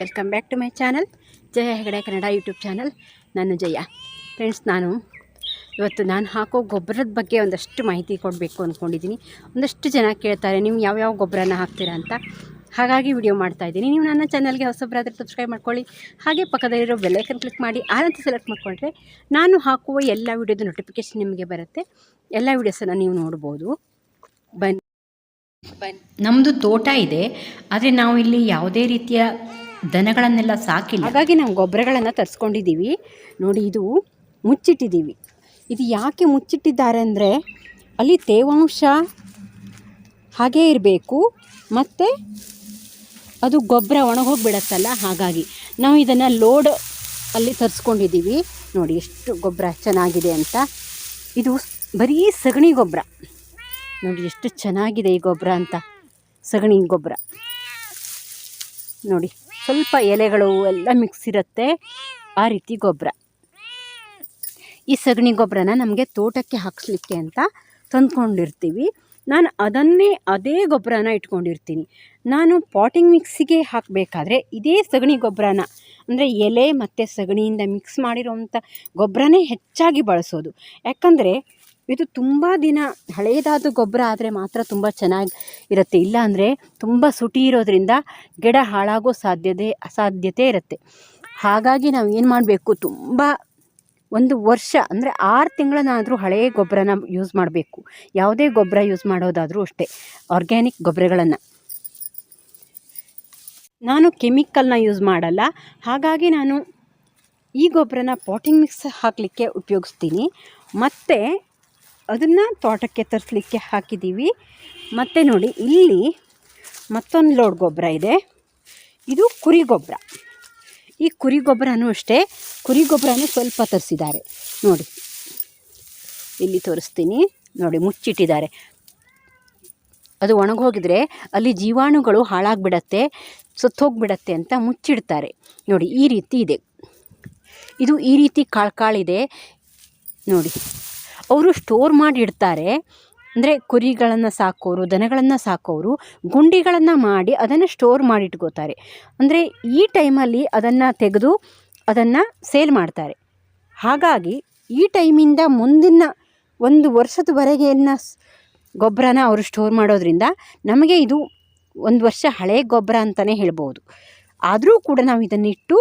Welcome back to my channel Jaya Hegde Kannada YouTube channel ನಾನು Jaya. Friends ನಾನು ಇವತ್ತು ನಾನು ಹಾಕೋ ಗೊಬ್ಬರದ ಬಗ್ಗೆ ಒಂದಷ್ಟು ಮಾಹಿತಿ ಕೊಡಬೇಕು ಅಂದ್ಕೊಂಡಿದ್ದೀನಿ ಒಂದಷ್ಟು ಜನ ಕೇಳ್ತಾರೆ, ನೀವು ಯಾವ್ಯಾವ ಗೊಬ್ಬರನ ಹಾಕ್ತೀರಾ ಅಂತ? ಹಾಗಾಗಿ ವಿಡಿಯೋ ಮಾಡ್ತಾ ಇದ್ದೀನಿ. ನೀವು ನನ್ನ ಚಾನಲ್ಗೆ ಹೊಸಬ್ರಾದರೆ ಸಬ್ಸ್ಕ್ರೈಬ್ ಮಾಡ್ಕೊಳ್ಳಿ. ಹಾಗೆ ಪಕ್ಕದಲ್ಲಿರೋ ಬೆಲ್ಲೈಕನ್ ಕ್ಲಿಕ್ ಮಾಡಿ ಆನಂತರ ಸೆಲೆಕ್ಟ್ ಮಾಡಿಕೊಂಡ್ರೆ ನಾನು ಹಾಕುವ ಎಲ್ಲ ವಿಡಿಯೋದ ನೋಟಿಫಿಕೇಷನ್ ನಿಮಗೆ ಬರುತ್ತೆ. ಎಲ್ಲ ವಿಡಿಯೋಸನ್ನು ನೀವು ನೋಡ್ಬೋದು. ಬನ್ನಿ. ಬನ್ ನಮ್ಮದು ತೋಟ ಇದೆ. ಆದರೆ ನಾವು ಇಲ್ಲಿ ಯಾವುದೇ ರೀತಿಯ ದನಗಳನ್ನೆಲ್ಲ ಸಾಕಿಲ್ಲ. ಹಾಗಾಗಿ ನಾವು ಗೊಬ್ಬರಗಳನ್ನು ತರಿಸ್ಕೊಂಡಿದ್ದೀವಿ. ನೋಡಿ ಇದು ಮುಚ್ಚಿಟ್ಟಿದ್ದೀವಿ. ಇದು ಯಾಕೆ ಮುಚ್ಚಿಟ್ಟಿದ್ದಾರೆ ಅಂದರೆ ಅಲ್ಲಿ ತೇವಾಂಶ ಹಾಗೇ ಇರಬೇಕು ಮತ್ತು ಅದು ಗೊಬ್ಬರ ಒಣಗೋಗಿಬಿಡತ್ತಲ್ಲ ಹಾಗಾಗಿ ನಾವು ಇದನ್ನು ಲೋಡ್ ಅಲ್ಲಿ ತರಿಸ್ಕೊಂಡಿದ್ದೀವಿ. ನೋಡಿ ಎಷ್ಟು ಗೊಬ್ಬರ ಚೆನ್ನಾಗಿದೆ ಅಂತ. ಇದು ಬರೀ ಸಗಣಿ ಗೊಬ್ಬರ. ನೋಡಿ ಎಷ್ಟು ಚೆನ್ನಾಗಿದೆ ಈ ಗೊಬ್ಬರ ಅಂತ. ಸಗಣಿ ಗೊಬ್ಬರ. ನೋಡಿ. ಸ್ವಲ್ಪ ಎಲೆಗಳು ಎಲ್ಲ ಮಿಕ್ಸ್ ಇರುತ್ತೆ. ಆ ರೀತಿ ಗೊಬ್ಬರ. ಈ ಸಗಣಿ ಗೊಬ್ಬರನ ನಮಗೆ ತೋಟಕ್ಕೆ ಹಾಕ್ಸ್ಲಿಕ್ಕೆ ಅಂತ ತಂದ್ಕೊಂಡಿರ್ತೀವಿ. ನಾನು ಅದನ್ನೇ ಅದೇ ಗೊಬ್ಬರನ ಇಟ್ಕೊಂಡಿರ್ತೀನಿ. ನಾನು ಪಾಟಿಂಗ್ ಮಿಕ್ಸಿಗೆ ಹಾಕಬೇಕಾದ್ರೆ ಇದೇ ಸಗಣಿ ಗೊಬ್ಬರನ, ಅಂದರೆ ಎಲೆ ಮತ್ತು ಸಗಣಿಯಿಂದ ಮಿಕ್ಸ್ ಮಾಡಿರೋವಂಥ ಗೊಬ್ಬರನೇ ಹೆಚ್ಚಾಗಿ ಬಳಸೋದು. ಯಾಕಂದರೆ ಇದು ತುಂಬ ದಿನ ಹಳೆಯದಾದ ಗೊಬ್ಬರ ಆದರೆ ಮಾತ್ರ ತುಂಬ ಚೆನ್ನಾಗಿ ಇರುತ್ತೆ. ಇಲ್ಲಾಂದರೆ ತುಂಬ ಸುಟಿ ಇರೋದ್ರಿಂದ ಗಿಡ ಹಾಳಾಗೋ ಸಾಧ್ಯತೆ, ಅಸಾಧ್ಯತೆ ಇರುತ್ತೆ. ಹಾಗಾಗಿ ನಾವು ಏನು ಮಾಡಬೇಕು? ತುಂಬ ಒಂದು ವರ್ಷ ಅಂದರೆ ಆರು ತಿಂಗಳನ್ನಾದರೂ ಹಳೆಯ ಗೊಬ್ಬರನ ಯೂಸ್ ಮಾಡಬೇಕು. ಯಾವುದೇ ಗೊಬ್ಬರ ಯೂಸ್ ಮಾಡೋದಾದರೂ ಅಷ್ಟೇ ಆರ್ಗ್ಯಾನಿಕ್ ಗೊಬ್ಬರಗಳನ್ನು. ನಾನು ಕೆಮಿಕಲ್ನ ಯೂಸ್ ಮಾಡಲ್ಲ. ಹಾಗಾಗಿ ನಾನು ಈ ಗೊಬ್ಬರನ ಪಾಟಿಂಗ್ ಮಿಕ್ಸ್ ಹಾಕಲಿಕ್ಕೆ ಉಪಯೋಗಿಸ್ತೀನಿ. ಮತ್ತು ಅದನ್ನು ತೋಟಕ್ಕೆ ತರಿಸ್ಲಿಕ್ಕೆ ಹಾಕಿದ್ದೀವಿ. ಮತ್ತು ನೋಡಿ, ಇಲ್ಲಿ ಮತ್ತೊಂದು ಲೋಡ್ ಗೊಬ್ಬರ ಇದೆ. ಇದು ಕುರಿ ಗೊಬ್ಬರ. ಈ ಕುರಿ ಗೊಬ್ಬರನೂ ಅಷ್ಟೇ, ಕುರಿ ಗೊಬ್ಬರನೂ ಸ್ವಲ್ಪ ತರಿಸಿದ್ದಾರೆ. ನೋಡಿ, ಇಲ್ಲಿ ತೋರಿಸ್ತೀನಿ. ನೋಡಿ, ಮುಚ್ಚಿಟ್ಟಿದ್ದಾರೆ. ಅದು ಒಣಗೋಗಿದ್ರೆ ಅಲ್ಲಿ ಜೀವಾಣುಗಳು ಹಾಳಾಗಿಬಿಡತ್ತೆ, ಸತ್ತೋಗ್ಬಿಡತ್ತೆ ಅಂತ ಮುಚ್ಚಿಡ್ತಾರೆ. ನೋಡಿ, ಈ ರೀತಿ ಇದೆ. ಇದು ಈ ರೀತಿ ಕಾಳು ಕಾಳಿದೆ. ನೋಡಿ ಅವರು ಸ್ಟೋರ್ ಮಾಡಿ ಇಡ್ತಾರೆ ಅಂದರೆ ಕುರಿಗಳನ್ನು ಸಾಕೋರು, ದನಗಳನ್ನು ಸಾಕೋರು, ಗುಂಡಿಗಳನ್ನು ಮಾಡಿ ಅದನ್ನು ಸ್ಟೋರ್ ಮಾಡಿ ಇಟ್ಕೋತಾರೆ ಅಂದರೆ ಈ ಟೈಮಲ್ಲಿ ಅದನ್ನು ತೆಗೆದು ಅದನ್ನು ಸೇಲ್ ಮಾಡ್ತಾರೆ. ಹಾಗಾಗಿ ಈ ಟೈಮಿಂದ ಮುಂದಿನ ಒಂದು ವರ್ಷದವರೆಗಿನ ಗೊಬ್ಬರನ ಅವರು ಸ್ಟೋರ್ ಮಾಡೋದ್ರಿಂದ ನಮಗೆ ಇದು ಒಂದು ವರ್ಷ ಹಳೆಯ ಗೊಬ್ಬರ ಅಂತಲೇ ಹೇಳ್ಬೋದು. ಆದರೂ ಕೂಡ ನಾವು ಇದನ್ನಿಟ್ಟು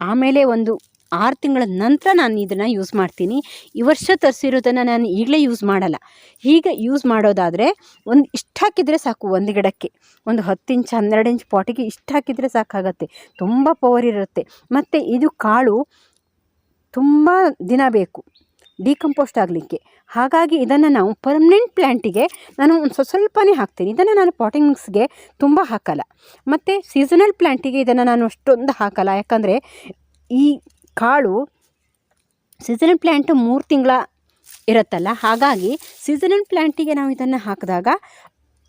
ಆಮೇಲೆ ಒಂದು ಆರು ತಿಂಗಳ ನಂತರ ನಾನು ಇದನ್ನು ಯೂಸ್ ಮಾಡ್ತೀನಿ. ಈ ವರ್ಷ ತರಿಸಿರೋದನ್ನು ನಾನು ಈಗಲೇ ಯೂಸ್ ಮಾಡಲ್ಲ. ಹೀಗೆ ಯೂಸ್ ಮಾಡೋದಾದರೆ ಒಂದು ಇಷ್ಟು ಹಾಕಿದರೆ ಸಾಕು ಒಂದು ಗಿಡಕ್ಕೆ. ಒಂದು ಹತ್ತು ಇಂಚ್, ಹನ್ನೆರಡು ಇಂಚ್ ಪಾಟಿಗೆ ಇಷ್ಟು ಹಾಕಿದರೆ ಸಾಕಾಗತ್ತೆ. ತುಂಬ ಪವರ್ ಇರುತ್ತೆ. ಮತ್ತು ಇದು ಕಾಳು ತುಂಬ ದಿನ ಬೇಕು. ಡಿಕಂಪೋಸ್ಟ್ ಆಗಲಿಕ್ಕೆ. ಹಾಗಾಗಿ ಇದನ್ನು ನಾವು ಪರ್ಮನೆಂಟ್ ಪ್ಲ್ಯಾಂಟಿಗೆ ನಾನು ಒಂದು ಸ್ವಲ್ಪ ಸ್ವಲ್ಪನೇ ಹಾಕ್ತೀನಿ. ಇದನ್ನು ನಾನು ಪಾಟಿಂಗ್ ಮಿಕ್ಸ್ಗೆ ತುಂಬ ಹಾಕಲ್ಲ. ಮತ್ತು ಸೀಸನಲ್ ಪ್ಲ್ಯಾಂಟಿಗೆ ಇದನ್ನು ನಾನು ಅಷ್ಟೊಂದು ಹಾಕಲ್ಲ. ಯಾಕಂದರೆ ಈ ಕಾಳು ಸೀಸನಲ್ ಪ್ಲ್ಯಾಂಟು ಮೂರು ತಿಂಗಳ ಇರುತ್ತಲ್ಲ, ಹಾಗಾಗಿ ಸೀಸನಲ್ ಪ್ಲ್ಯಾಂಟಿಗೆ ನಾವು ಇದನ್ನು ಹಾಕಿದಾಗ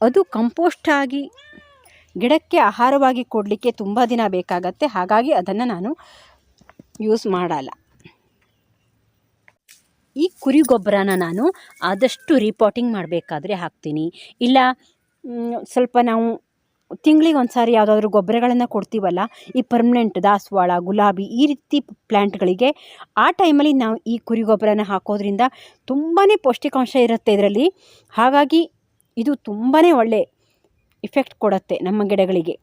ಅದು ಕಂಪೋಸ್ಟ್ ಆಗಿ ಗಿಡಕ್ಕೆ ಆಹಾರವಾಗಿ ಕೊಡಲಿಕ್ಕೆ ತುಂಬ ದಿನ ಬೇಕಾಗತ್ತೆ, ಹಾಗಾಗಿ ಅದನ್ನು ನಾನು ಯೂಸ್ ಮಾಡಲ್ಲ. ಈ ಕುರಿ ಗೊಬ್ಬರನ ನಾನು ಆದಷ್ಟು ರೀಪಾಟಿಂಗ್ ಮಾಡಬೇಕಾದ್ರೆ ಹಾಕ್ತೀನಿ. ಇಲ್ಲ ಸ್ವಲ್ಪ ನಾವು ತಿಂಗಳಿಗೆ ಒಂದು ಸಾರಿ ಯಾವುದಾದ್ರೂ ಗೊಬ್ಬರಗಳನ್ನು ಕೊಡ್ತೀವಲ್ಲ, ಈ ಪರ್ಮನೆಂಟ್ ದಾಸವಾಳ, ಗುಲಾಬಿ ಈ ರೀತಿ ಪ್ಲ್ಯಾಂಟ್ಗಳಿಗೆ ಆ ಟೈಮಲ್ಲಿ ನಾವು ಈ ಕುರಿ ಗೊಬ್ಬರನ ಹಾಕೋದ್ರಿಂದ ತುಂಬಾ ಪೌಷ್ಟಿಕಾಂಶ ಇರುತ್ತೆ ಇದರಲ್ಲಿ. ಹಾಗಾಗಿ ಇದು ತುಂಬಾ ಒಳ್ಳೆ ಇಫೆಕ್ಟ್ ಕೊಡುತ್ತೆ ನಮ್ಮ ಗಿಡಗಳಿಗೆ.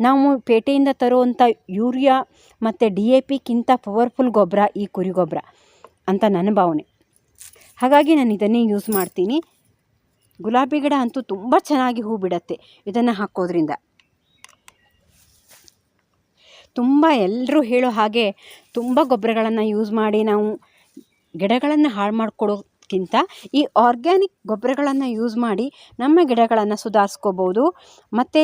ನಾವು ಪೇಟೆಯಿಂದ ತರುವಂಥ ಯೂರಿಯಾ ಮತ್ತು ಡಿ ಎ ಪಿಗಿಂತ ಪವರ್ಫುಲ್ ಗೊಬ್ಬರ ಈ ಕುರಿ ಗೊಬ್ಬರ ಅಂತ ನನ್ನ ಭಾವನೆ. ಹಾಗಾಗಿ ನಾನು ಇದನ್ನೇ ಯೂಸ್ ಮಾಡ್ತೀನಿ. ಗುಲಾಬಿ ಗಿಡ ಅಂತೂ ತುಂಬ ಚೆನ್ನಾಗಿ ಹೂ ಬಿಡತ್ತೆ ಇದನ್ನು ಹಾಕೋದ್ರಿಂದ. ತುಂಬ ಎಲ್ಲರೂ ಹೇಳೋ ಹಾಗೆ ತುಂಬ ಗೊಬ್ಬರಗಳನ್ನು ಯೂಸ್ ಮಾಡಿ ನಾವು ಗಿಡಗಳನ್ನು ಹಾಳು ಮಾಡಿಕೊಡೋಕ್ಕಿಂತ ಈ ಆರ್ಗ್ಯಾನಿಕ್ ಗೊಬ್ಬರಗಳನ್ನು ಯೂಸ್ ಮಾಡಿ ನಮ್ಮ ಗಿಡಗಳನ್ನು ಸುಧಾರಿಸ್ಕೋಬೋದು. ಮತ್ತು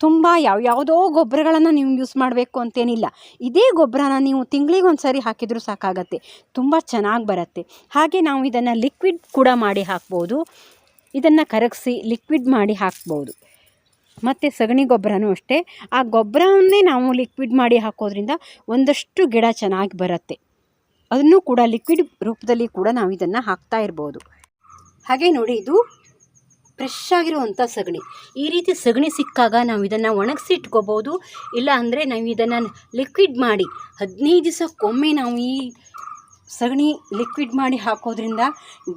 ತುಂಬ ಯಾವ ಯಾವುದೋ ಗೊಬ್ಬರಗಳನ್ನು ನೀವು ಯೂಸ್ ಮಾಡಬೇಕು ಅಂತೇನಿಲ್ಲ. ಇದೇ ಗೊಬ್ಬರನ ನೀವು ತಿಂಗಳಿಗೆ ಒಂದು ಸರಿ ಹಾಕಿದರೂ ಸಾಕಾಗತ್ತೆ. ತುಂಬ ಚೆನ್ನಾಗಿ ಬರುತ್ತೆ. ಹಾಗೆ ನಾವು ಇದನ್ನು ಲಿಕ್ವಿಡ್ ಕೂಡ ಮಾಡಿ ಹಾಕ್ಬೋದು. ಇದನ್ನು ಕರಗಿಸಿ ಲಿಕ್ವಿಡ್ ಮಾಡಿ ಹಾಕ್ಬೋದು. ಮತ್ತು ಸಗಣಿ ಗೊಬ್ಬರನೂ ಅಷ್ಟೇ. ಆ ಗೊಬ್ಬರವನ್ನೇ ನಾವು ಲಿಕ್ವಿಡ್ ಮಾಡಿ ಹಾಕೋದ್ರಿಂದ ಒಂದಷ್ಟು ಗಿಡ ಚೆನ್ನಾಗಿ ಬರುತ್ತೆ. ಅದನ್ನು ಕೂಡ ಲಿಕ್ವಿಡ್ ರೂಪದಲ್ಲಿ ಕೂಡ ನಾವು ಇದನ್ನು ಹಾಕ್ತಾ ಇರ್ಬೋದು. ಹಾಗೆ ನೋಡಿ ಇದು ಫ್ರೆಶ್ ಆಗಿರುವಂಥ ಸಗಣಿ. ಈ ರೀತಿ ಸಗಣಿ ಸಿಕ್ಕಾಗ ನಾವು ಇದನ್ನು ಒಣಗಿಸಿ ಇಟ್ಕೋಬೋದು ಇಲ್ಲ ಅಂದರೆ ನಾವು ಇದನ್ನು ಲಿಕ್ವಿಡ್ ಮಾಡಿ ಹದಿನೈದು ದಿವಸಕ್ಕೊಮ್ಮೆ ನಾವು ಈ ಸಗಣಿ ಲಿಕ್ವಿಡ್ ಮಾಡಿ ಹಾಕೋದ್ರಿಂದ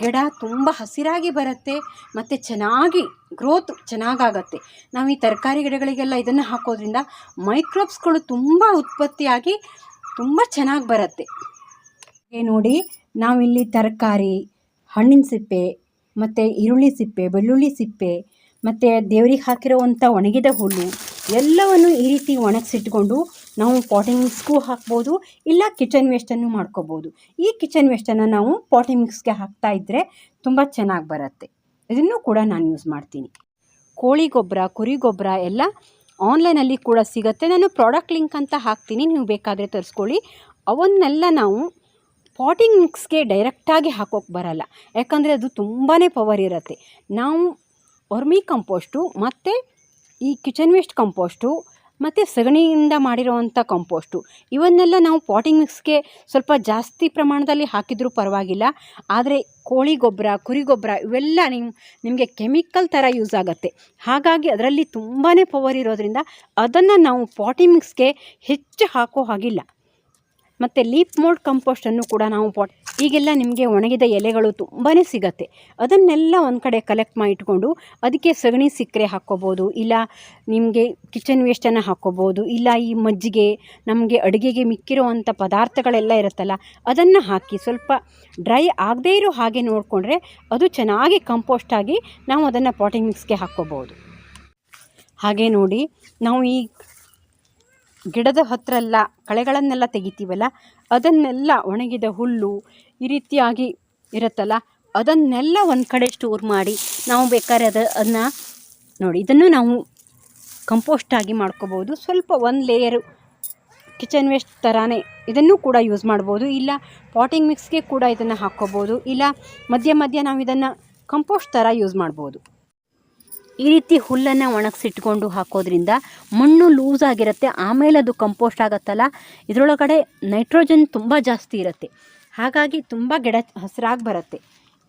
ಗಿಡ ತುಂಬ ಹಸಿರಾಗಿ ಬರುತ್ತೆ ಮತ್ತು ಚೆನ್ನಾಗಿ ಗ್ರೋತ್ ಚೆನ್ನಾಗಾಗತ್ತೆ. ನಾವು ಈ ತರಕಾರಿ ಗಿಡಗಳಿಗೆಲ್ಲ ಇದನ್ನು ಹಾಕೋದ್ರಿಂದ ಮೈಕ್ರೋಬ್ಸ್ಗಳು ತುಂಬ ಉತ್ಪತ್ತಿಯಾಗಿ ತುಂಬ ಚೆನ್ನಾಗಿ ಬರುತ್ತೆ. ನೋಡಿ ನಾವಿಲ್ಲಿ ತರಕಾರಿ, ಹಣ್ಣಿನ ಸಿಪ್ಪೆ ಮತ್ತು ಈರುಳ್ಳಿ ಸಿಪ್ಪೆ, ಬೆಳ್ಳುಳ್ಳಿ ಸಿಪ್ಪೆ, ಮತ್ತು ದೇವ್ರಿಗೆ ಹಾಕಿರೋವಂಥ ಒಣಗಿದ ಹುಲ್ಲು, ಎಲ್ಲವನ್ನು ಈ ರೀತಿ ಒಣಗಿಸಿಟ್ಕೊಂಡು ನಾವು ಪಾಟಿಂಗ್ ಮಿಕ್ಸ್ಗೂ ಹಾಕ್ಬೋದು, ಇಲ್ಲ ಕಿಚನ್ ವೇಸ್ಟನ್ನು ಮಾಡ್ಕೋಬೋದು. ಈ ಕಿಚನ್ ವೇಸ್ಟನ್ನು ನಾವು ಪಾಟಿಂಗ್ ಮಿಕ್ಸ್ಗೆ ಹಾಕ್ತಾ ಇದ್ದರೆ ತುಂಬ ಚೆನ್ನಾಗಿ ಬರುತ್ತೆ. ಇದನ್ನು ಕೂಡ ನಾನು ಯೂಸ್ ಮಾಡ್ತೀನಿ. ಕೋಳಿ ಗೊಬ್ಬರ, ಕುರಿ ಗೊಬ್ಬರ ಎಲ್ಲ ಆನ್ಲೈನಲ್ಲಿ ಕೂಡ ಸಿಗುತ್ತೆ. ನಾನು ಪ್ರಾಡಕ್ಟ್ ಲಿಂಕ್ ಅಂತ ಹಾಕ್ತೀನಿ. ನೀವು ಬೇಕಾದರೆ ತರಿಸ್ಕೊಳ್ಳಿ. ಅವನ್ನೆಲ್ಲ ನಾವು ಪಾಟಿಂಗ್ ಮಿಕ್ಸ್ಗೆ ಡೈರೆಕ್ಟಾಗಿ ಹಾಕೋಕ್ಕೆ ಬರಲ್ಲ. ಯಾಕಂದರೆ ಅದು ತುಂಬಾ ಪವರ್ ಇರುತ್ತೆ. ನಾವು ವರ್ಮಿ ಕಂಪೋಸ್ಟು ಮತ್ತು ಈ ಕಿಚನ್ ವೇಸ್ಟ್ ಕಂಪೋಸ್ಟು ಮತ್ತು ಸಗಣಿಯಿಂದ ಮಾಡಿರುವಂಥ ಕಂಪೋಸ್ಟು ಇವನ್ನೆಲ್ಲ ನಾವು ಪಾಟಿಂಗ್ ಮಿಕ್ಸ್ಗೆ ಸ್ವಲ್ಪ ಜಾಸ್ತಿ ಪ್ರಮಾಣದಲ್ಲಿ ಹಾಕಿದರೂ ಪರವಾಗಿಲ್ಲ. ಆದರೆ ಕೋಳಿ ಗೊಬ್ಬರ, ಕುರಿ ಗೊಬ್ಬರ ಇವೆಲ್ಲ ನಿಮ್ಮ ನಿಮಗೆ ಕೆಮಿಕಲ್ ಥರ ಯೂಸ್ ಆಗುತ್ತೆ. ಹಾಗಾಗಿ ಅದರಲ್ಲಿ ತುಂಬಾ ಪವರ್ ಇರೋದ್ರಿಂದ ಅದನ್ನು ನಾವು ಪಾಟಿಂಗ್ ಮಿಕ್ಸ್ಗೆ ಹೆಚ್ಚು ಹಾಕೋ ಹಾಗಿಲ್ಲ. ಮತ್ತು ಲೀಫ್ ಮೋಲ್ಡ್ ಕಂಪೋಸ್ಟನ್ನು ಕೂಡ ನಾವು ಪಾಟ್, ಈಗೆಲ್ಲ ನಿಮಗೆ ಒಣಗಿದ ಎಲೆಗಳು ತುಂಬಾ ಸಿಗತ್ತೆ. ಅದನ್ನೆಲ್ಲ ಒಂದು ಕಡೆ ಕಲೆಕ್ಟ್ ಮಾಡಿ ಇಟ್ಕೊಂಡು ಅದಕ್ಕೆ ಸಗಣಿ ಸಿಕ್ಕರೆ ಹಾಕ್ಕೋಬೋದು, ಇಲ್ಲ ನಿಮಗೆ ಕಿಚನ್ ವೇಸ್ಟನ್ನು ಹಾಕ್ಕೋಬೋದು, ಇಲ್ಲ ಈ ಮಜ್ಜಿಗೆ, ನಮಗೆ ಅಡುಗೆಗೆ ಮಿಕ್ಕಿರುವಂಥ ಪದಾರ್ಥಗಳೆಲ್ಲ ಇರುತ್ತಲ್ಲ, ಅದನ್ನು ಹಾಕಿ ಸ್ವಲ್ಪ ಡ್ರೈ ಆಗದೇ ಇರೋ ಹಾಗೆ ನೋಡಿಕೊಂಡ್ರೆ ಅದು ಚೆನ್ನಾಗಿ ಕಂಪೋಸ್ಟ್ ಆಗಿ ನಾವು ಅದನ್ನು ಪಾಟಿಂಗ್ ಮಿಕ್ಸ್ಗೆ ಹಾಕ್ಕೋಬೋದು. ಹಾಗೆ ನೋಡಿ, ನಾವು ಈ ಗಿಡದ ಹತ್ರ ಎಲ್ಲ ಕಳೆಗಳನ್ನೆಲ್ಲ ತೆಗಿತೀವಲ್ಲ, ಅದನ್ನೆಲ್ಲ ಒಣಗಿದ ಹುಲ್ಲು ಈ ರೀತಿಯಾಗಿ ಇರುತ್ತಲ್ಲ, ಅದನ್ನೆಲ್ಲ ಒಂದು ಕಡೆ ಸ್ಟೋರ್ ಮಾಡಿ ನಾವು ಬೇಕಾದ್ರೆ ಅದು ಅದನ್ನ ನೋಡಿ, ಇದನ್ನು ನಾವು ಕಂಪೋಸ್ಟಾಗಿ ಮಾಡ್ಕೋಬೋದು ಸ್ವಲ್ಪ ಒಂದು ಲೇಯರು ಕಿಚನ್ ವೇಸ್ಟ್ ಥರಾನೇ ಇದನ್ನು ಕೂಡ ಯೂಸ್ ಮಾಡ್ಬೋದು. ಇಲ್ಲ ಪಾಟಿಂಗ್ ಮಿಕ್ಸ್ಗೆ ಕೂಡ ಇದನ್ನು ಹಾಕ್ಕೋಬೋದು ಇಲ್ಲ, ಮಧ್ಯ ಮಧ್ಯ ನಾವು ಇದನ್ನು ಕಂಪೋಸ್ಟ್ ಥರ ಯೂಸ್ ಮಾಡ್ಬೋದು. ಈ ರೀತಿ ಹುಲ್ಲನ್ನು ಒಣಗಿಸಿಟ್ಕೊಂಡು ಹಾಕೋದ್ರಿಂದ ಮಣ್ಣು ಲೂಸ್ ಆಗಿರುತ್ತೆ, ಆಮೇಲೆ ಅದು ಕಂಪೋಸ್ಟ್ ಆಗುತ್ತಲ್ಲ? ಇದರೊಳಗಡೆ ನೈಟ್ರೋಜನ್ ತುಂಬ ಜಾಸ್ತಿ ಇರುತ್ತೆ. ಹಾಗಾಗಿ ತುಂಬ ಗಿಡ ಹಸಿರಾಗಿ ಬರುತ್ತೆ.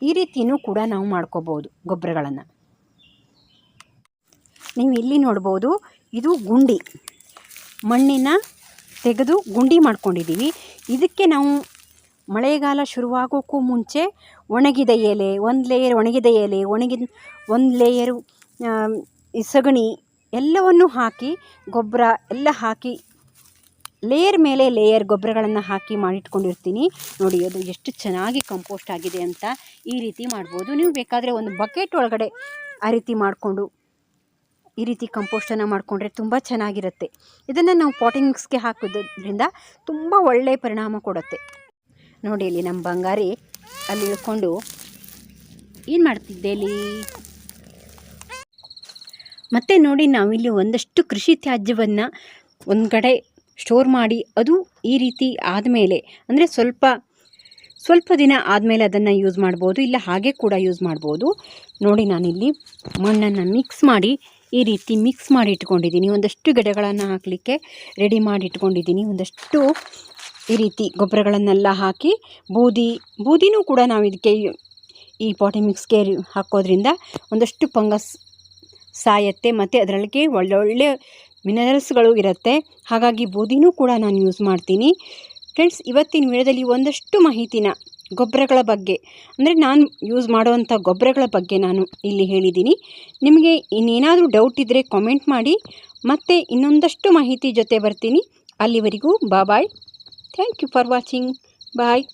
ಈ ರೀತಿಯೂ ಕೂಡ ನಾವು ಮಾಡ್ಕೋಬೋದು ಗೊಬ್ಬರಗಳನ್ನು. ನೀವು ಇಲ್ಲಿ ನೋಡ್ಬೋದು, ಇದು ಗುಂಡಿ. ಮಣ್ಣಿನ ತೆಗೆದು ಗುಂಡಿ ಮಾಡ್ಕೊಂಡಿದ್ದೀವಿ ಇದಕ್ಕೆ ನಾವು ಮಳೆಗಾಲ ಶುರುವಾಗೋಕ್ಕೂ ಮುಂಚೆ ಒಣಗಿದ ಎಲೆ, ಒಂದು ಲೇಯರ್ ಒಣಗಿದ ಎಲೆ, ಒಣಗಿದ, ಒಂದು ಲೇಯರು ಈ ಸಗಣಿ ಎಲ್ಲವನ್ನು ಹಾಕಿ, ಗೊಬ್ಬರ ಎಲ್ಲ ಹಾಕಿ ಲೇಯರ್ ಮೇಲೆ ಲೇಯರ್ ಗೊಬ್ಬರಗಳನ್ನು ಹಾಕಿ ಮಾಡಿಟ್ಕೊಂಡಿರ್ತೀನಿ. ನೋಡಿ, ಅದು ಎಷ್ಟು ಚೆನ್ನಾಗಿ ಕಂಪೋಸ್ಟ್ ಆಗಿದೆ ಅಂತ ಈ ರೀತಿ ಮಾಡ್ಬೋದು. ನೀವು ಬೇಕಾದರೆ ಒಂದು ಬಕೆಟ್ ಒಳಗಡೆ ಆ ರೀತಿ ಮಾಡಿಕೊಂಡು, ಈ ರೀತಿ ಕಂಪೋಸ್ಟನ್ನು ಮಾಡಿಕೊಂಡ್ರೆ ತುಂಬ ಚೆನ್ನಾಗಿರುತ್ತೆ. ಇದನ್ನು ನಾವು ಪಾಟಿಂಗ್ಸ್ಗೆ ಹಾಕೋದ್ರಿಂದ ತುಂಬ ಒಳ್ಳೆಯ ಪರಿಣಾಮ ಕೊಡುತ್ತೆ. ನೋಡಿ, ಇಲ್ಲಿ ನಮ್ಮ ಬಂಗಾರಿ, ಅಲ್ಲಿ ಇಳ್ಕೊಂಡು ಏನು ಮಾಡ್ತಿದ್ದೆ ಇಲ್ಲಿ? ಮತ್ತು ನೋಡಿ ನಾವಿಲ್ಲಿ ಒಂದಷ್ಟು ಕೃಷಿ ತ್ಯಾಜ್ಯವನ್ನು ಒಂದು ಕಡೆ ಸ್ಟೋರ್ ಮಾಡಿ ಅದು ಈ ರೀತಿ ಆದಮೇಲೆ, ಅಂದರೆ ಸ್ವಲ್ಪ ಸ್ವಲ್ಪ ದಿನ ಆದಮೇಲೆ ಅದನ್ನು ಯೂಸ್ ಮಾಡ್ಬೋದು, ಇಲ್ಲ ಹಾಗೆ ಕೂಡ ಯೂಸ್ ಮಾಡ್ಬೋದು. ನೋಡಿ ನಾನಿಲ್ಲಿ ಮಣ್ಣನ್ನು ಮಿಕ್ಸ್ ಮಾಡಿ ಈ ರೀತಿ ಮಿಕ್ಸ್ ಮಾಡಿ ಇಟ್ಕೊಂಡಿದ್ದೀನಿ. ಒಂದಷ್ಟು ಗಿಡಗಳನ್ನು ಹಾಕಲಿಕ್ಕೆ ರೆಡಿ ಮಾಡಿ ಇಟ್ಕೊಂಡಿದ್ದೀನಿ. ಒಂದಷ್ಟು ಈ ರೀತಿ ಗೊಬ್ಬರಗಳನ್ನೆಲ್ಲ ಹಾಕಿ ಬೂದಿ, ಬೂದಿನೂ ಕೂಡ ನಾವು ಇದಕ್ಕೆ ಈ ಪಾಟಿ ಮಿಕ್ಸ್ಗೆ ಹಾಕೋದ್ರಿಂದ ಒಂದಷ್ಟು ಫಂಗಸ್ ಸಾಯತ್ತೆ, ಮತ್ತು ಅದರೊಳಗೆ ಒಳ್ಳೊಳ್ಳೆ ಮಿನರಲ್ಸ್ಗಳು ಇರುತ್ತೆ. ಹಾಗಾಗಿ ಬೂದಿನೂ ಕೂಡ ನಾನು ಯೂಸ್ ಮಾಡ್ತೀನಿ. ಫ್ರೆಂಡ್ಸ್ ಇವತ್ತಿನ ವಿಡಿಯೋದಲ್ಲಿ ಒಂದಷ್ಟು ಮಾಹಿತಿನ ಗೊಬ್ಬರಗಳ ಬಗ್ಗೆ, ಅಂದರೆ ನಾನು ಯೂಸ್ ಮಾಡುವಂಥ ಗೊಬ್ಬರಗಳ ಬಗ್ಗೆ ನಾನು ಇಲ್ಲಿ ಹೇಳಿದ್ದೀನಿ. ನಿಮಗೆ ಇನ್ನೇನಾದರೂ ಡೌಟ್ ಇದ್ದರೆ ಕಾಮೆಂಟ್ ಮಾಡಿ, ಮತ್ತು ಇನ್ನೊಂದಷ್ಟು ಮಾಹಿತಿ ಜೊತೆ ಬರ್ತೀನಿ. ಅಲ್ಲಿವರೆಗೂ bye thank you for watching bye